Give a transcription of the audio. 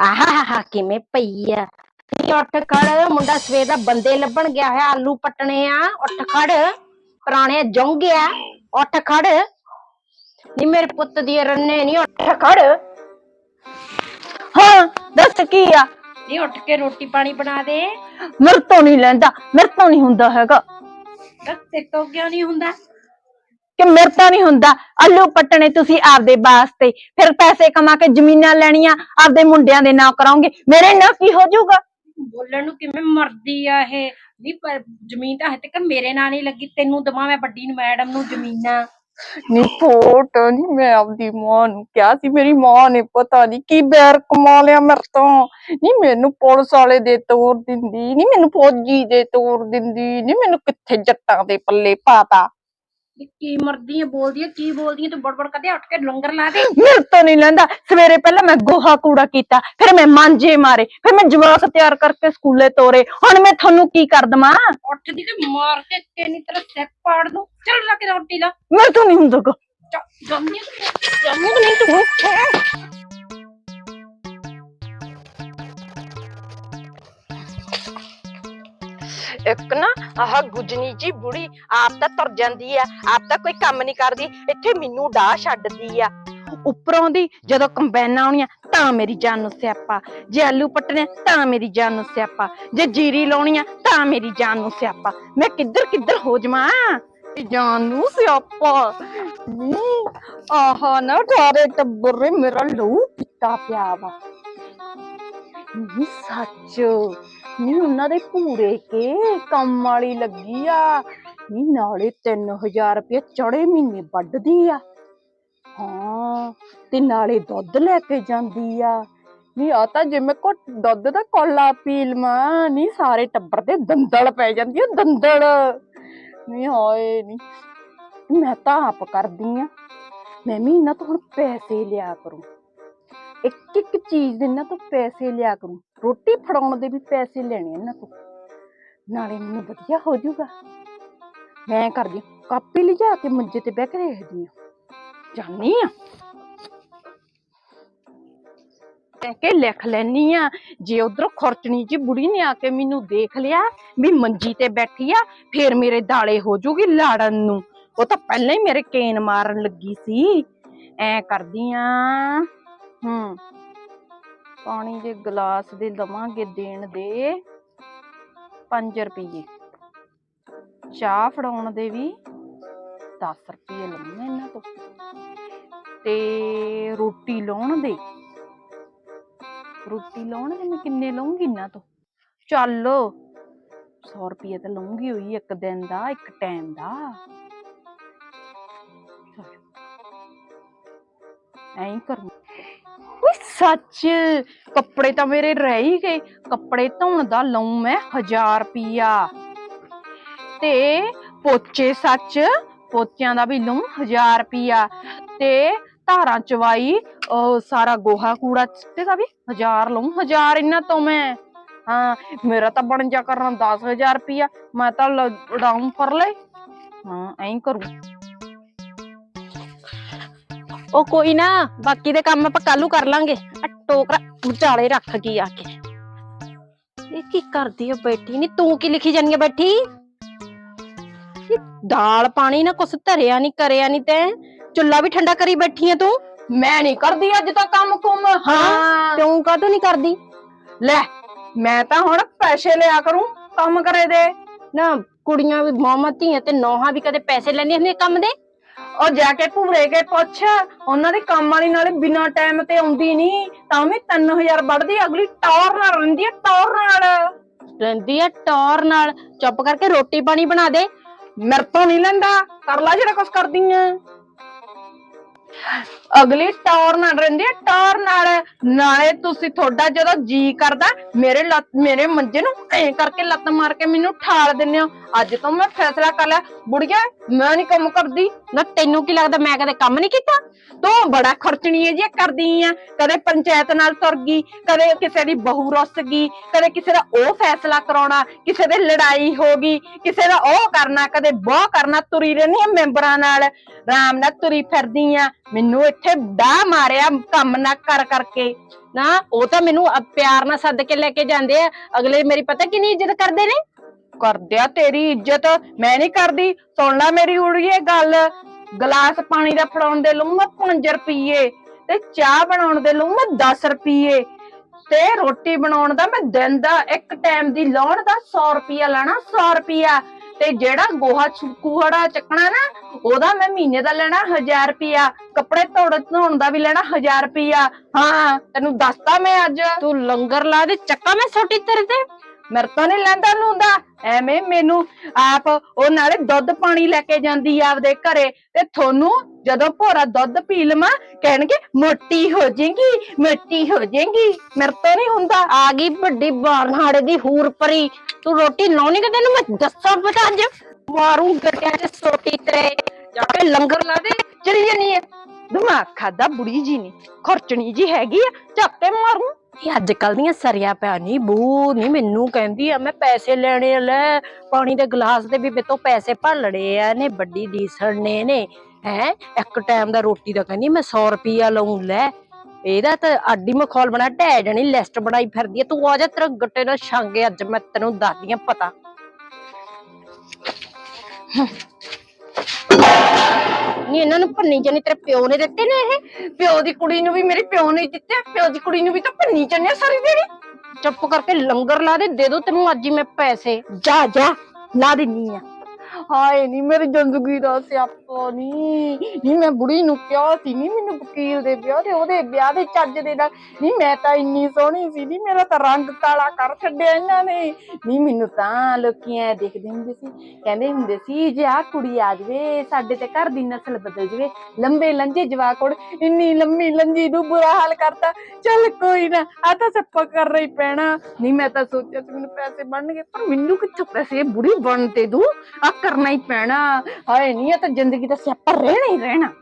ਆਹਾ ਕਿਵੇਂ ਪਈ ਆ? ਨੀ ਉੱਠ ਖੜ ਮੁੰਡਾ ਸਵੇਰ ਦਾ ਬੰਦੇ ਲੱਭਣ ਗਿਆ ਹੈ ਆਲੂ ਪਟਣੇ ਆ ਉੱਠ ਖੜ ਪੁਰਾਣੇ ਜੋਂਗਿਆ ਉੱਠ ਖੜ। ਨੀ ਮੇਰੇ ਪੁੱਤ ਦੀ ਰੰਨੇ ਨਹੀਂ ਉੱਠ ਖੜ। ਹਾਂ ਦੱਸ ਕੀ ਆ? ਨੀ ਉੱਠ ਕੇ ਰੋਟੀ ਪਾਣੀ ਬਣਾ ਦੇ। ਮੇਰੇ ਤੋਂ ਨਹੀਂ ਲੈਂਦਾ ਮੇਰੇ ਤੋਂ ਨਹੀਂ ਹੁੰਦਾ ਹੈਗਾ। ਦੱਸ ਤੇ ਤੋਂ ਕਿਉਂ ਨਹੀਂ ਹੁੰਦਾ? ਕਿ ਮੇਰੇ ਤੋਂ ਨਹੀਂ ਹੁੰਦਾ। ਆਲੂ ਪੱਟਣੇ ਤੁਸੀਂ ਆਪਦੇ ਵਾਸਤੇ। ਫਿਰ ਪੈਸੇ ਕਮਾ ਕੇ ਜ਼ਮੀਨਾਂ ਲੈਣੀਆਂ ਆਪਦੇ ਮੁੰਡਿਆਂ ਦੇ ਨਾਂ ਕਰਾਉਂਗੇ। ਮੇਰੇ ਨਾਂ ਕੀ ਹੋ ਜਾਊਗਾ? ਬੋਲਣ ਨੂੰ ਕਿਵੇਂ ਮਰਦੀ ਆ ਇਹ? ਨਹੀਂ ਪਰ ਜ਼ਮੀਨ ਤਾਂ ਹਜੇ ਤੱਕ ਮੇਰੇ ਨਾਂ ਨਹੀਂ ਲੱਗੀ। ਤੈਨੂੰ ਦਵਾਂ ਮੈਂ ਵੱਡੀ ਨੂੰ ਮੈਡਮ ਨੂੰ ਜ਼ਮੀਨਾਂ। ਨੀ ਫੋਟ ਨਹੀਂ ਮੈਂ ਆਪਦੀ ਮਾਂ ਨੂੰ ਕਿਹਾ ਸੀ। ਮੇਰੀ ਮਾਂ ਨੇ ਪਤਾ ਨਹੀਂ ਕੀ ਬੈਰ ਕਮਾ ਲਿਆ ਮੇਰੇ ਤੋਂ। ਨਹੀਂ ਮੈਨੂੰ ਪੁਲਿਸ ਵਾਲੇ ਦੇ ਤੋਰ ਦਿੰਦੀ। ਨਹੀਂ ਮੈਨੂੰ ਫੌਜੀ ਦੇ ਤੋਰ ਦਿੰਦੀ। ਨਹੀਂ ਮੈਨੂੰ ਕਿੱਥੇ ਜੱਟਾਂ ਦੇ ਪੱਲੇ ਪਾਤਾ। ਕੀ ਮਰਦੀ ਆ ਬੋਲਦੀ ਆ ਕੀ ਬੋਲਦੀ ਆ ਤੂੰ ਬੜਬੜ ਕਦੇ ਉੱਠ ਕੇ ਲੰਗਰ ਲਾ ਦੇ। ਮੇਰੇ ਤੋਂ ਨਹੀਂ ਲੈਂਦਾ। ਸਵੇਰੇ ਪਹਿਲਾਂ ਮੈਂ ਗੋਹਾ ਕੂੜਾ ਕੀਤਾ ਫਿਰ ਮੈਂ ਮਾਂਜੇ ਮਾਰੇ ਫਿਰ ਮੈਂ ਜਵਾਕ ਤਿਆਰ ਕਰਕੇ ਸਕੂਲੇ ਤੋਰੇ। ਹੁਣ ਮੈਂ ਤੁਹਾਨੂੰ ਕੀ ਕਰ ਦਵਾਂ? ਉੱਠਦੀ ਕਿ ਮਾਰ ਕੇ ਕਿੰਨੀ ਤਰ੍ਹਾਂ ਸਿਰ ਪਾੜ ਦੂੰ। ਚੱਲ ਲਾ ਕੇ ਰੋਟੀ ਲਾ। ਮੇਰੇ ਤੋਂ ਨਹੀਂ ਹੁੰਦਾ ਗਾ। ਤੂੰ, ਆ ਕਿ ਨਹੀਂ ਤੂੰ। ਇੱਕ ਨਾ ਆਹ ਗੁਜਨੀ ਜੀ ਬੁੜੀ ਆਪ ਤਾਂ ਤੁਰ ਜਾਂਦੀ ਆ ਆਪ ਤਾਂ ਕੋਈ ਕੰਮ ਨਹੀਂ ਕਰਦੀ ਇੱਥੇ ਮੈਨੂੰ ਡਾਹ ਛੱਡਦੀ ਆ। ਉੱਪਰੋਂ ਦੀ ਜਦੋਂ ਕੰਬਾਈਨਾਂ ਆਉਣੀਆਂ ਤਾਂ ਮੇਰੀ ਜਾਨ ਨੂੰ ਸਿਆਪਾ। ਜੇ ਆਲੂ ਪੱਟਣੇ ਤਾਂ ਮੇਰੀ ਜਾਨ ਨੂੰ ਸਿਆਪਾ। ਜੇ ਜੀਰੀ ਲਾਉਣੀ ਆ ਤਾਂ ਮੇਰੀ ਜਾਨ ਨੂੰ ਸਿਆਪਾ। ਮੈਂ ਕਿੱਧਰ ਕਿੱਧਰ ਹੋ ਜਾਵਾਂ? ਇਹ ਜਾਨ ਨੂੰ ਸਿਆਪਾ। ਨੀ, ਆਹ ਨਾ ਸਾਰੇ ਟੱਬਰ ਨੇ ਮੇਰਾ ਲਹੂ ਪੀਤਾ ਪਿਆ ਵਾ। ਨੀ ਸੱਚ। ਨੀ ਉਹਨਾਂ ਦੇ ਪੂਰੇ ਕੇ ਕੰਮ ਵਾਲੀ ਲੱਗੀ ਆ। ਨੀ ਨਾਲੇ 3000 ਰੁਪਏ ਚੜੇ ਮਹੀਨੇ ਵੱਢਦੀ ਆ। ਹਾਂ, ਤੇ ਨਾਲੇ ਦੁੱਧ ਲੈ ਕੇ ਜਾਂਦੀ ਆ। ਨੀ ਆ ਤਾਂ ਜਿਵੇਂ ਕੋ ਦੁੱਧ ਦਾ ਕੋਲਾ ਪੀ ਲਵਾਂ, ਨੀ ਸਾਰੇ ਟੱਬਰ ਦੇ ਦੰਦਲ ਪੈ ਜਾਂਦੀ ਆ, ਦੰਦਲ। ਨੀ ਹੋਏ, ਨੀ। ਮੈਂ ਤਾਂ ਆਪ ਕਰਦੀ ਆ। ਮੈਂ ਵੀ ਇਹਨਾਂ ਤੋਂ ਹੁਣ ਪੈਸੇ ਲਿਆ ਕਰੂੰ। ਇੱਕ ਇੱਕ ਚੀਜ਼ ਦੇ ਇਹਨਾਂ ਤੋਂ ਪੈਸੇ ਲਿਆ ਕਰੂੰ। ਰੋਟੀ ਫੜਾਉਣ ਦੇ ਵੀ ਪੈਸੇ ਲੈਣੇ ਇਹਨਾਂ ਤੋਂ। ਨਾਲੇ ਮੈਨੂੰ ਵਧੀਆ ਹੋ ਜਾਊਗਾ। ਮੈਂ ਕਰਦੀ ਕਾਪੀ ਲਿਜਾ ਕੇ ਮੰਜੇ ਤੇ ਬਹਿ ਕੇ ਦੇਖਦੀ ਆ ਜਾਨੀ ਆ ਕਹਿ ਕੇ ਲਿਖ ਲੈਨੀ ਆ ਜੇ ਉਧਰੋਂ ਖੁਰਚਣੀ ਜੀ ਬੁੜੀ ਨੇ ਆ ਕੇ ਮੈਨੂੰ ਦੇਖ ਲਿਆ ਵੀ ਮੰਜੀ ਤੇ ਬੈਠੀ ਆ, ਫੇਰ ਮੇਰੇ ਦਾਲੇ ਹੋ ਜੂਗੀ ਲਾੜਨ ਨੂੰ। ਉਹ ਤਾਂ ਪਹਿਲਾਂ ਹੀ ਮੇਰੇ ਕੇਨ ਮਾਰਨ ਲੱਗੀ ਸੀ। ਐ ਕਰਦੀ ਆ ਹੂੰ। ਪਾਣੀ ਦੇ ਗਲਾਸ ਦੇ ਦਵਾਂਗੇ ਦੇਣ ਦੇ 5 ਰੁਪਏ ਚਾਹ ਫੜਾਉਣ ਦੇ ਵੀ 10 ਰੁਪਏ ਲੰਮੇ ਇਹਨਾਂ ਤੋਂ। ਤੇ ਰੋਟੀ ਲਾਉਣ ਦੇ। ਰੋਟੀ ਲਾਉਣ ਦੇ ਮੈਂ ਕਿੰਨੇ ਲਵਾਂਗੀ ਇਹਨਾਂ ਤੋਂ? ਚੱਲ 100 ਰੁਪਏ ਤਾਂ ਲਵਾਂਗੀ ਹੋਈ ਇੱਕ ਦਿਨ ਦਾ, ਇੱਕ ਟਾਈਮ ਦਾ। ਚੱਲ। ਐਂ ਕਰੂੰ। ਓਏ ਸੱਚ, ਕੱਪੜੇ ਤਾਂ ਮੇਰੇ ਰਹਿ ਹੀ ਗਏ। ਕੱਪੜੇ ਧੋਣ ਦਾ ਲਊਂ ਮੈਂ 1000 ਰੁਪਿਆ ਤੇ ਪੋਚੇ ਸੱਚ, ਪੋਚਿਆਂ ਦਾ ਵੀ ਲਊਂ 1000 ਰੁਪਿਆ ਤੇ ਧਾਰਾਂ ਚਵਾਈ ਸਾਰਾ ਗੋਹਾ ਕੂੜਾ ਤੇ ਦਾ ਵੀ 1000 ਲਉ 1000 ਇਹਨਾਂ ਤੋਂ ਮੈਂ। ਹਾਂ, ਮੇਰਾ ਤਾਂ ਬਣ ਜਾ ਕਰਨਾ 10000 ਰੁਪਿਆ ਮੈਂ ਤਾਂ ਉਡਾਉਂ ਫਰ ਲੈ ਹਾਂ, ਐਂ ਹੀ ਕਰੂੰ। ਉਹ ਕੋਈ ਨਾ ਬਾਕੀ ਦੇ ਕੰਮ ਆਪਾਂ ਕੱਲੂ ਕਰ ਲਾਂਗੇ। ਆ ਟੋਕਰਾ ਵਿਚਾਲੇ ਰੱਖ ਗਈ ਆ ਕੇ। ਇਹ ਕੀ ਕਰਦੀ ਆ ਬੈਠੀ? ਨਹੀਂ ਤੂੰ ਕੀ ਲਿਖੀ ਜਾਨੀ ਆ ਬੈਠੀ? ਇਹ ਦਾਲ ਪਾਣੀ ਨਾ ਕੁਛ ਧਰਿਆ ਨਹੀਂ ਕਰਿਆ ਨਹੀਂ ਤੈਂ। ਚੁੱਲਾ ਵੀ ਠੰਡਾ ਕਰੀ ਬੈਠੀ ਆ ਤੂੰ। ਮੈਂ ਨਹੀਂ ਕਰਦੀ ਅੱਜ ਤਾਂ ਕੰਮ ਕੁਮ। ਹਾਂ ਤੂੰ ਕਾਹਤੋਂ ਨਹੀਂ ਕਰਦੀ? ਲੈ ਮੈਂ ਤਾਂ ਹੁਣ ਪੈਸੇ ਲਿਆ ਕਰੂੰ ਕੰਮ ਕਰੇ ਦੇ। ਨਾ ਕੁੜੀਆਂ ਵੀ ਮਾਮਾ ਧੀਆਂ ਤੇ ਨੌਹਾਂ ਵੀ ਕਦੇ ਪੈਸੇ ਲੈਂਦੀਆਂ ਹੁੰਦੀਆਂ ਕੰਮ ਦੇ? ਉਹ ਜਾ ਕੇ ਭੂਰੇ ਕੇ ਪੁੱਛ, ਉਹਨਾਂ ਦੇ ਕੰਮ ਵਾਲੀ ਨਾਲੇ ਬਿਨਾਂ ਟਾਈਮ ਤੇ ਆਉਂਦੀ ਨਹੀਂ, ਤਾਂ ਵੀ 3000 ਵੱਢਦੀ, ਅਗਲੀ ਟੌਰ ਨਾਲ ਰਹਿੰਦੀ ਹੈ, ਟੌਰ ਨਾਲ। ਰਹਿੰਦੀ ਆ ਟੌਰ ਨਾਲ, ਚੁੱਪ ਕਰਕੇ ਰੋਟੀ ਪਾਣੀ ਬਣਾ ਦੇ। ਮੇਰੇ ਤੋਂ ਨਹੀਂ ਲੈਂਦਾ, ਕਰ ਲੈ ਜਿਹੜਾ ਕੁਛ ਕਰਦੀ ਆ। ਅਗਲੀ ਟੌਰ ਨਾਲ ਰਹਿੰਦੀ ਹੈ, ਟੌਰ ਨਾਲ, ਨਾਲੇ ਤੁਸੀਂ ਤੁਹਾਡਾ ਜਦੋਂ ਜੀ ਕਰਦਾ, ਮੇਰੇ ਲੱਤ, ਮੇਰੇ ਮੰਜੇ ਨੂੰ ਐ ਕਰਕੇ ਲੱਤ ਮਾਰ ਕੇ ਮੈਨੂੰ ਠਾਲ ਦਿੰਦੇ ਹੋ। ਅੱਜ ਤੋਂ ਮੈਂ ਫੈਸਲਾ ਕਰ ਲਿਆ, ਬੁੜੀਆ, ਮੈਂ ਨਹੀਂ ਕੰਮ ਕਰਦੀ, ਨਾ ਤੈਨੂੰ ਕੀ ਲੱਗਦਾ ਮੈਂ ਕਦੇ ਕੰਮ ਨਹੀਂ ਕੀਤਾ? ਤੂੰ ਬੜਾ ਖਰਚਣੀ ਹੈ ਜੀ ਕਰਦੀ ਆ। ਕਦੇ ਪੰਚਾਇਤ ਨਾਲ ਤੁਰ ਗਈ, ਕਦੇ ਕਿਸੇ ਦੀ ਬਹੂ ਰੁੱਸ ਗਈ, ਕਦੇ ਕਿਸੇ ਦਾ ਉਹ ਫੈਸਲਾ ਕਰਾਉਣਾ, ਕਿਸੇ ਦੇ ਲੜਾਈ ਹੋ ਗਈ, ਕਿਸੇ ਦਾ ਉਹ ਕਰਨਾ, ਕਦੇ ਬਹੁ ਕਰਨਾ, ਤੁਰੀ ਰਹਿੰਦੀ ਆ ਮੈਂਬਰਾਂ ਨਾਲ ਰਾਮ ਨਾਲ ਤੁਰੀ ਫਿਰਦੀ ਆ। ਮੈਨੂੰ ਇੱਥੇ ਡਾਹ ਮਾਰਿਆ ਕੰਮ ਨਾ ਕਰ ਕਰਕੇ। ਨਾ, ਉਹ ਤਾਂ ਮੈਨੂੰ ਅ- ਪਿਆਰ ਨਾਲ ਸੱਦ ਕੇ ਲੈ ਕੇ ਜਾਂਦੇ ਆ। ਅਗਲੇ ਮੇਰੀ ਪਤਾ ਕਿੰਨੀ ਇੱਜ਼ਤ ਕਰਦੇ ਨੇ? ਕਰਦਿਆ ਤੇਰੀ ਇੱਜ਼ਤ, ਮੈਂ ਨਹੀਂ ਕਰਦੀ। ਸੁਣ ਲੈ ਮੇਰੀ ਉੜੀਏ ਗੱਲ। ਗਲਾਸ ਪਾਣੀ ਦਾ ਫੜਾਉਣ ਦੇ ਲਊਂ ਮੈਂ 5 ਰੁਪਏ ਤੇ ਚਾਹ ਬਣਾਉਣ ਦੇ ਲਊਂ ਮੈਂ 10 ਰੁਪਏ ਤੇ ਰੋਟੀ ਬਣਾਉਣ ਦਾ ਮੈਂ ਦਿਨ ਦਾ ਇੱਕ ਟਾਈਮ ਦੀ ਲਾਉਣ ਦਾ 100 ਰੁਪਿਆ ਲੈਣਾ 100 ਰੁਪਿਆ ਤੇ ਜਿਹੜਾ ਗੋਹਾ ਛੁ- ਕੂਹੜਾ ਚੱਕਣਾ ਨਾ ਉਹਦਾ ਮੈਂ ਮਹੀਨੇ ਦਾ ਲੈਣਾ 1000 ਰੁਪਿਆ ਕੱਪੜੇ ਧੋੜ ਧੋਣ ਦਾ ਵੀ ਲੈਣਾ 1000 ਰੁਪਿਆ ਹਾਂ ਤੈਨੂੰ ਦੱਸਤਾ ਮੈਂ ਅੱਜ। ਤੂੰ ਲੰਗਰ ਲਾ ਦੇ ਚੱਕਾ ਮੈਂ ਛੋਟੀ ਤੇਰੇ ਤੇ। ਮੇਰੇ ਤੋਂ ਨਹੀਂ ਲੈਂਦਾ ਲੂੰਦਾ। ਐਵੇਂ ਮੈਨੂੰ ਆਪ ਉਹ ਨਾਲੇ ਦੁੱਧ ਪਾਣੀ ਲੈ ਕੇ ਜਾਂਦੀ ਆ ਆਪਦੇ ਘਰੇ ਤੇ ਤੁਹਾਨੂੰ ਜਦੋਂ ਭੋਰਾ ਦੁੱਧ ਪੀ ਲਵਾਂ ਕਹਿਣਗੇ ਮੋਟੀ ਹੋ ਜਾਏਗੀ ਮੋਟੀ ਹੋ ਜਾਏਗੀ। ਮੇਰੇ ਤੋਂ ਨਹੀਂ ਹੁੰਦਾ। ਆ ਗਈ ਵੱਡੀ ਬਾਰਹਾੜੇ ਦੀ ਹੂਰ ਪਰੀ। ਤੂੰ ਰੋਟੀ ਲਾਉਣੀ ਕਿ ਤੈਨੂੰ ਮੈਂ ਦੱਸਾਂ ਪਤਾ ਅੱਜ? ਮਾਰੂ ਗੱਟਿਆਂ ਤੇ ਸੋਟੀ ਤੇਰੇ। ਜਾ ਕੇ ਲੰਗਰ ਲਾ ਦੇ ਚਲੀ ਜਾਨੀ ਹੈ ਦਿਮਾਗ ਖਾਦਾ ਬੁੜੀ ਜੀ ਨੇ। ਖਰਚਣੀ ਜੀ ਹੈਗੀ ਆ ਝਾਪੇ ਮਾਰੂ। ਇਹ ਅੱਜ ਕੱਲ ਦੀਆਂ ਸਰੀਆ ਪਿਆ ਨਹੀਂ ਬੂ ਨਹੀਂ ਮੈਨੂੰ ਕਹਿੰਦੀ ਆ ਮੈਂ ਪੈਸੇ ਲੈਣੇ ਆ, ਲੈ। ਪਾਣੀ ਦੇ ਗਲਾਸ ਦੇ ਵੀ ਮੇਤੋਂ ਪੈਸੇ ਭੱਲੜੇ ਆ ਨੇ ਵੱਡੀ ਡੀਸਣ ਨੇ ਨੇ ਹੈ ਇੱਕ ਟਾਈਮ ਦਾ ਰੋਟੀ ਦਾ ਕਹਿੰਦੀ ਮੈਂ 100 ਰੁਪਿਆ ਲਊਂ ਲੈ ਇਹਦਾ ਤਾਂ ਆਡੀ ਮਖੌਲ ਬਣਾ ਢਹਿ ਜਣੀ ਲਿਸਟ ਬਣਾਈ ਫਿਰਦੀ ਆ ਤੂੰ ਆ ਜਾ ਤੇਰਾ ਗੱਟੇ ਦਾ ਛਾਂਗੇ ਅੱਜ ਮੈਂ ਤੈਨੂੰ ਦੱਸਦੀ ਆ ਪਤਾ ਨਹੀਂ ਇਹਨਾਂ ਨੂੰ ਭੰਨੀ ਜਾਨੀ ਤੇਰੇ ਪਿਓ ਨੇ ਦਿੱਤੇ ਨੇ ਇਹ ਪਿਓ ਦੀ ਕੁੜੀ ਨੂੰ ਵੀ ਮੇਰੇ ਪਿਓ ਨੇ ਦਿੱਤੇ ਪਿਓ ਦੀ ਕੁੜੀ ਨੂੰ ਵੀ ਤਾਂ ਭੰਨੀ ਚੰਨੇ ਸਾਰੀ ਦਿਹਾੜੀ ਚੁੱਪ ਕਰਕੇ ਲੰਗਰ ਲਾ ਦੇ ਦੇ ਦੋ ਤੈਨੂੰ ਅੱਜ ਹੀ ਮੈਂ ਪੈਸੇ ਜਾ ਜਾ ਲਾ ਦਿੰਨੀ ਆ ਹਾਏ ਨਹੀਂ ਮੇਰੀ ਜ਼ਿੰਦਗੀ ਦਾ ਸਿਆਪਾ ਨਹੀਂ ਨਹੀਂ ਮੈਂ ਬੁੜੀ ਨੂੰ ਕਿਹਾ ਸੀ ਨਹੀਂ ਮੈਨੂੰ ਵਕੀਲ ਦੇ ਵਿਆਹ ਤੇ, ਉਹਦੇ ਵਿਆਹ ਦੇ ਚੱਜ ਦੇ ਨਾਲ। ਨਹੀਂ ਮੈਂ ਤਾਂ ਇੰਨੀ ਸੋਹਣੀ ਸੀ ਨਹੀਂ ਮੇਰਾ ਤਾਂ ਰੰਗ ਕਾਲਾ ਕਰ ਛੱਡਿਆ ਇਹਨਾਂ ਨੇ। ਨਹੀਂ ਮੈਨੂੰ ਤਾਂ ਲੋਕੀ ਐ ਦੇਖਦੇ ਹੁੰਦੇ ਸੀ, ਕਹਿੰਦੇ ਹੁੰਦੇ ਸੀ, ਜੇ ਆ ਕੁੜੀ ਆ ਜਵੇ, ਸਾਡੇ ਤੇ ਘਰ ਦੀ ਨਸਲ ਬਦਲ ਜਵੇ, ਲੰਬੇ ਲੰਜੇ ਜਵਾਕੋੜ ਇੰਨੀ ਲੰਮੀ ਲੰਜੀ ਨੂੰ ਬੁਰਾ ਹਾਲ ਕਰਤਾ। ਚੱਲ ਕੋਈ ਨਾ ਆ ਤਾਂ ਸੱਪਾ ਕਰ ਰਹੀ ਪੈਣਾ। ਨਹੀਂ ਮੈਂ ਤਾਂ ਸੋਚਿਆ ਸੀ ਮੈਨੂੰ ਪੈਸੇ ਬਣਨਗੇ, ਪਰ ਮੈਨੂੰ ਕਿੱਥੋਂ ਪੈਸੇ, ਬੁੜੀ ਬਣ ਤੇ ਦੂ। ਆ ਕਰ ਕਰਨਾ ਹੀ ਪੈਣਾ। ਹਾਏ ਨਹੀਂ ਇਹ ਤਾਂ ਜ਼ਿੰਦਗੀ ਦਾ ਸਿਆਪਾ ਰਹਿਣਾ ਹੀ ਰਹਿਣਾ।